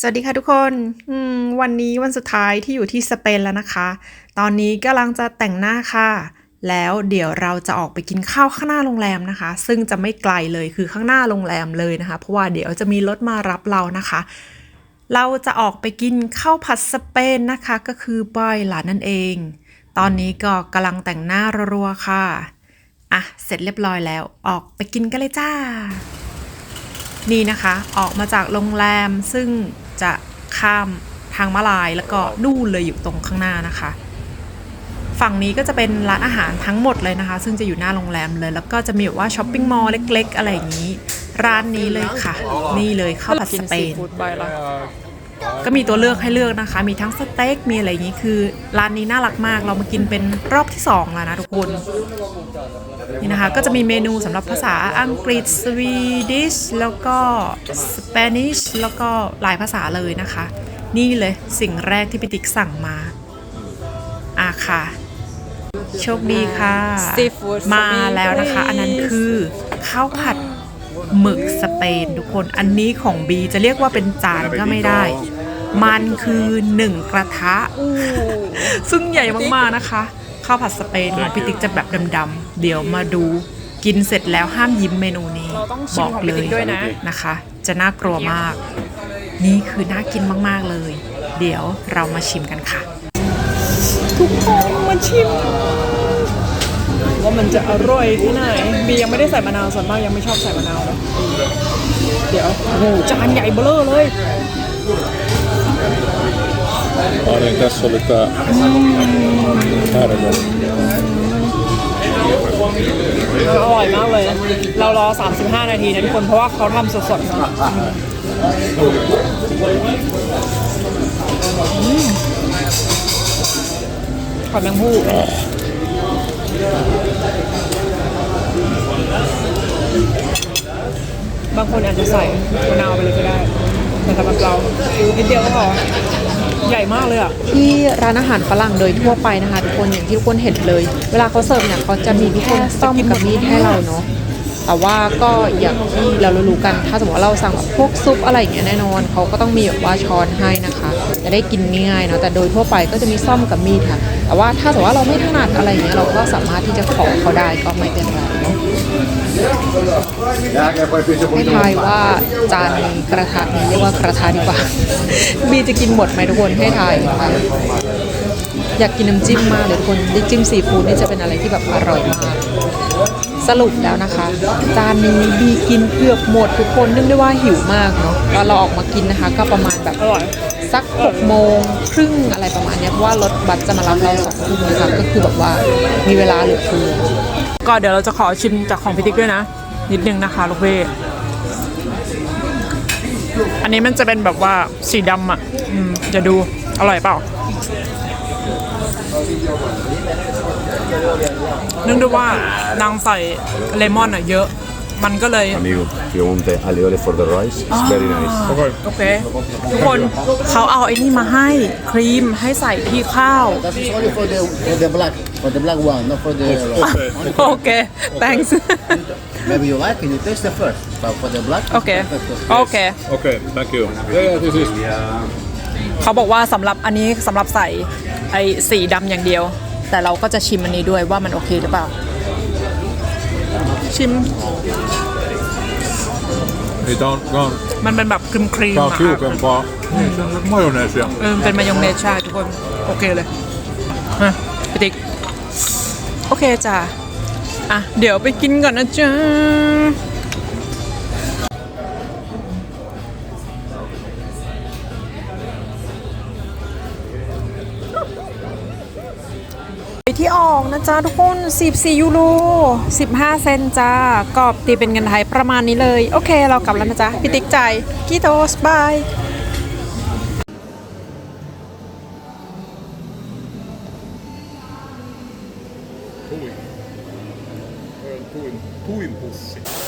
สวัสดีค่ะทุกคนวันนี้วันสุดท้ายที่อยู่ที่สเปนแล้วนะคะ ตอนนี้กำลังจะแต่งหน้าค่ะ แล้วเดี๋ยวเราจะออกไปกินข้าวข้างหน้าโรงแรมนะคะ ซึ่งจะไม่ไกลเลยคือข้างหน้าโรงแรมเลยนะคะ เพราะว่าเดี๋ยวจะมีรถมารับเรานะคะ เราจะออกไปกินข้าวผัดสเปนนะคะ ก็คือบอยหลานนั่นเอง ตอนนี้ก็กำลังแต่งหน้ารัวๆค่ะ อะ เสร็จเรียบร้อยแล้ว ออกไปกินกันเลยจ้านี่นะคะ ออกมาจากโรงแรมซึ่ง จะข้ามทางมาลายแล้วก็นู่นเลยอยู่ตรงข้างหน้านะคะ ฝั่งนี้ก็จะเป็นร้านอาหารทั้งหมดเลยนะคะ ซึ่งจะอยู่หน้าโรงแรมเลย แล้วก็จะมีแบบว่าช้อปปิ้งมอลล์เล็ก ๆ อะไรอย่างนี้ ร้านนี้เลยค่ะ นี่เลยข้าวผัดสเปน ก็มีตัวเลือกให้เลือกนะคะ มีทั้งสเต็กมีอะไรอย่างนี้คือร้านนี้น่ารักมาก เรามากินเป็นรอบที่สองแล้วนะทุกคน นี่นะคะ ก็จะมีเมนูสำหรับภาษาอังกฤษสวีดิชแล้วก็สเปนิชแล้วก็หลายภาษาเลยนะคะ นี่เลยสิ่งแรกที่พี่ติ๊กสั่งมาอะค่ะโชคดีค่ะ Seafood for มา me, แล้วนะคะ please อันนั้นคือข้าวผัดหมึกสเปนทุกคน อันนี้ของบีจะเรียกว่าเป็นจานก็ไม่ได้ มันคือหนึ่งกระทะ ซึ่งใหญ่มากๆนะคะ ข้าวผัดสเปนของพี่ติ๊กจะแบบดำๆ เดี๋ยวมาดูกินเสร็จแล้วห้ามยิ้มเมนูนี้เราต้องชิบมอกของเลพี่ติ๊ยกด้วยนะนะคะ จะน่ากลัวมาก นี่คือน่ากินมากๆเลย เดี๋ยวเรามาชิมกันค่ะ ทุกคนมาชิมว่ามันจะอร่อยที่ไหนบียังไม่ได้ใส่มะนาวส่วนมากยังไม่ชอบใส่มะนาวเลยเดี๋ยวโอ้โหจานใหญ่เบ้อเร่อเลย Olen tässä oli tää härmä. อร่อยมากเลย เรารอ 35 นาทีนะทุกคน เพราะว่าเขาทำสดๆนะอืมขอแมงผู้บางคนอาจจะใส่มะนาวไปเลยก็ได้ แต่สำหรับเรานิดเดียวก็พอ ใหญ่มากเลยอะ ที่ร้านอาหารฝรั่งโดยทั่วไปนะคะทุกคนอย่างที่ทุกคนเห็นเลย เวลาเขาเสิร์ฟเนี่ยเขาจะมีทุกคนซ่อมกับมีดให้เราเนาะแต่ว่าก็อย่างที่เรารู้ๆกัน ถ้าสมมติว่าเราสั่งแบบพวกซุปอะไรอย่างเงี้ยแน่นอนเขาก็ต้องมีแบบว่าช้อนให้นะคะ จะได้กินง่ายๆเนาะแต่โดยทั่วไปก็จะมีซ่อมกับมีดค่ะ แต่ว่าถ้าสมมติว่าเราไม่ถนัดอะไรเงี้ยเราก็สามารถที่จะขอเขาได้ก็ไม่เป็นไรเนาะให้ทายว่าจานนี้กระทะนี้เรียกว่ากระทะดีกว่า บีจะกินหมดไหมทุกคนให้ทายค่ะอยากกินน้ำจิ้มมากเลยทุกคนน้ำจิ้มซีฟู้ดนี่จะเป็นอะไรที่แบบอร่อยมากสรุปแล้วนะคะ จานนี้บีกินเกือบหมดทุกคนเนื่องด้วยว่าหิวมากเนาะเราออกมากินนะคะ ก็ประมาณแบบอร่อย สัก6โมงครึ่งอะไรประมาณนี้เพราะว่ารถบัสจะมารับเราสองทุ่มนะคะก็คือแบบว่ามีเวลาเหลือเฟือก็เดี๋ยวเราจะขอชิมจากของพิติกด้วยนะ นิดนึงนะคะลูกเวอันนี้มันจะเป็นแบบว่าสีดำอะจะดูอร่อยเปล่าเนื่องด้วยว่านางใส่เลมอนอะเยอะ มันก็เลย Amigo, if you want the alioli for the rice, it's very nice. โอเค ทุกคนเขาเอาไอ้นี่มาให้ครีมให้ใส่ที่ข้าว That is only for the for the black for the black one, not for the red. โอเค thanks Maybe you like it, you taste it first. But for the black, โอเค โอเค Okej, thank you. Ja, ja, till sist. เขาบอกว่าสำหรับอันนี้สำหรับใส่ไอ้สีดำอย่างเดียว แต่เราก็จะชิมอันนี้ด้วยว่ามันโอเคหรือเปล่า ชิม Niitä on, on มันเป็นแบบครีมครีม tää on อะ tiukempaa. Niin, se on majoneesia. เออเป็นมายองเนสใช่ทุกคน โอเคเลยมาพี่ติ๊กโอเคจ้ะอะ เดี๋ยวไปกินก่อนนะจ๊ะ ที่ออกนะจ๊ะทุกคน 14 ยูโร 15 เซนจ้ากรอบตีเป็นเงินไทยประมาณนี้เลย โอเคเรากลับแล้วนะจ๊ะพิติกใจกีโตสบายพูนพูนพูนพูน